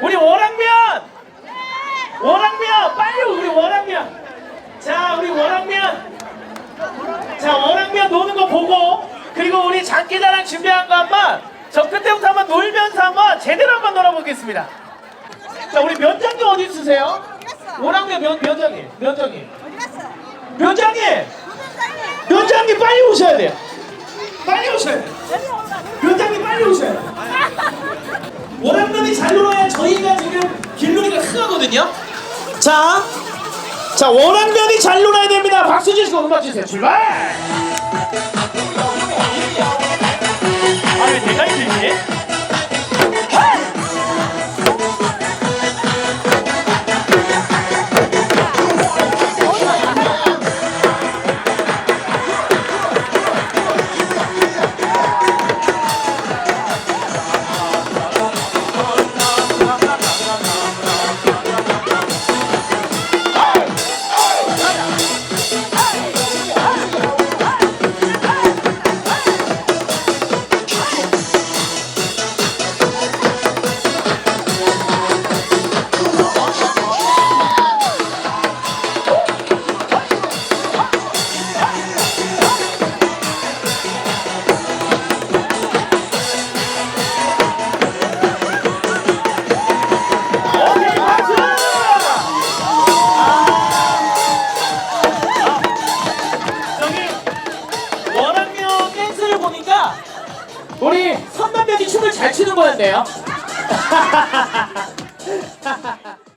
우리 원학면! 원학면! 빨리 우리 원학면! 자 우리 원학면! 자 원학면 노는 거 보고 그리고 우리 장기자랑 준비한 거 한번 저 끝에부터 한번 놀면서 한번 제대로 한번 놀아보겠습니다. 자 우리 면장님 어디 있으세요? 원학면 면, 면장님 면장님 면장님 면장님 빨리 오셔야 돼요. 빨리 오셔야 돼요 잘 놀아야 저희가 지금 길놀이가 흥하거든요 자, 자 원학면이 잘 놀아야 됩니다. 박수 주시고 음악 주세요. 출발! 우리 선남면이 춤을 잘 추는 거였네요.